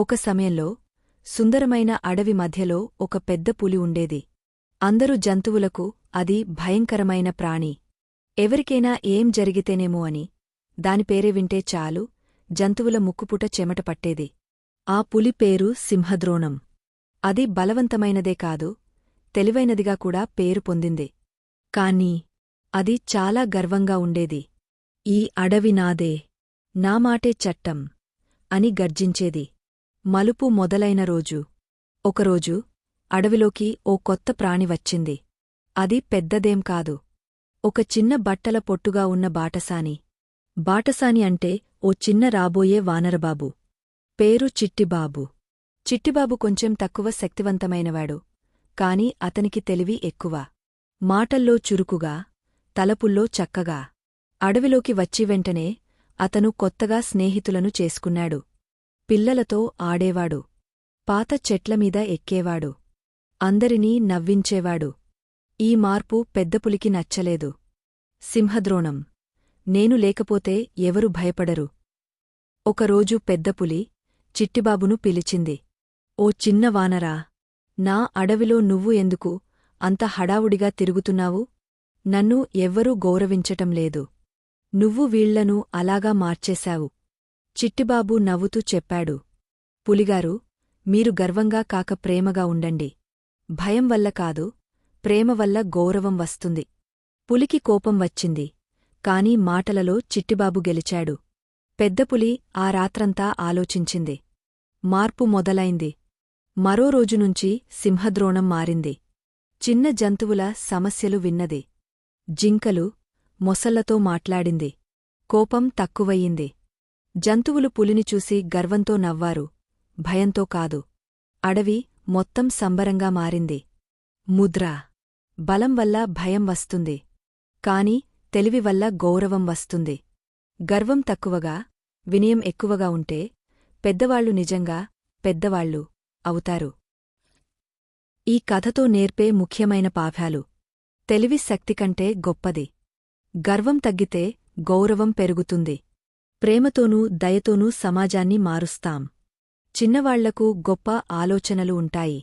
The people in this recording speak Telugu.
ఒక సమయంలో సుందరమైన అడవి మధ్యలో ఒక పెద్ద పులి ఉండేది. అందరు జంతువులకు అది భయంకరమైన ప్రాణి. ఎవరికైనా ఏం జరిగితేనేమో అని. దాని పేరే వింటే చాలు జంతువుల ముక్కుపుట చెమట పట్టేది. ఆ పులి పేరు సింహద్రోణం. అది బలవంతమైనదే కాదు తెలివైనదిగా కూడా పేరు పొందింది. కాని అది చాలా గర్వంగా ఉండేది. ఈ అడవి నాదే నా మాటే చట్టం అని గర్జించేది. మలుపు మొదలైన రోజు. ఒకరోజు అడవిలోకి ఓ కొత్త ప్రాణి వచ్చింది. అది పెద్దదేం కాదు. ఒక చిన్న బట్టల పొట్టుగా ఉన్న బాటసాని. బాటసాని అంటే ఓ చిన్న రాబోయే వానరబాబు. పేరు చిట్టిబాబు. చిట్టిబాబు కొంచెం తక్కువ శక్తివంతమైనవాడు. కాని అతనికి తెలివి ఎక్కువ. మాటల్లో చురుకుగా తలపుల్లో చక్కగా. అడవిలోకి వచ్చి వెంటనే అతను కొత్తగా స్నేహితులను చేసుకున్నాడు. పిల్లలతో ఆడేవాడు. పాత చెట్లమీద ఎక్కేవాడు. అందరినీ నవ్వించేవాడు. ఈ మార్పు పెద్దపులికి నచ్చలేదు. సింహద్రోణం. నేను లేకపోతే ఎవరు భయపడరు. ఒకరోజు పెద్దపులి చిట్టిబాబును పిలిచింది. ఓ చిన్న వానరా నా అడవిలో నువ్వు ఎందుకు అంత హడావుడిగా తిరుగుతున్నావు? నన్ను ఎవ్వరూ గౌరవించటం లేదు. నువ్వు వీళ్ళను అలాగా మార్చేశావు. చిట్టిబాబు నవ్వుతూ చెప్పాడు. పులిగారు మీరు గర్వంగా కాక ప్రేమగా ఉండండి. భయం వల్ల కాదు ప్రేమ వల్ల గౌరవం వస్తుంది. పులికి కోపం వచ్చింది. కాని మాటలలో చిట్టిబాబు గెలిచాడు. పెద్దపులి ఆ రాత్రంతా ఆలోచించింది. మార్పు మొదలైంది. మరో రోజునుంచి సింహద్రోణం మారింది. చిన్న జంతువుల సమస్యలు విన్నది. జింకలు మొసళ్ళతో మాట్లాడింది. కోపం తక్కువయ్యింది. జంతువులు పులిని చూసి గర్వంతో నవ్వారు. భయంతో కాదు. అడవి మొత్తం సంబరంగా మారింది. ముద్ర. బలం వల్ల భయం వస్తుంది. కాని తెలివి వల్ల గౌరవం వస్తుంది. గర్వం తక్కువగా వినయం ఎక్కువగా ఉంటే పెద్దవాళ్ళు నిజంగా పెద్దవాళ్ళు అవుతారు. ఈ కథతో నేర్పే ముఖ్యమైన పాఠాలు. తెలివి శక్తి కంటే గొప్పది. గర్వం తగ్గితే గౌరవం పెరుగుతుంది. ప్రేమతోనూ దయతోనూ సమాజాన్ని మారుస్తాం. చిన్నవాళ్ళకు గొప్ప ఆలోచనలు ఉంటాయి.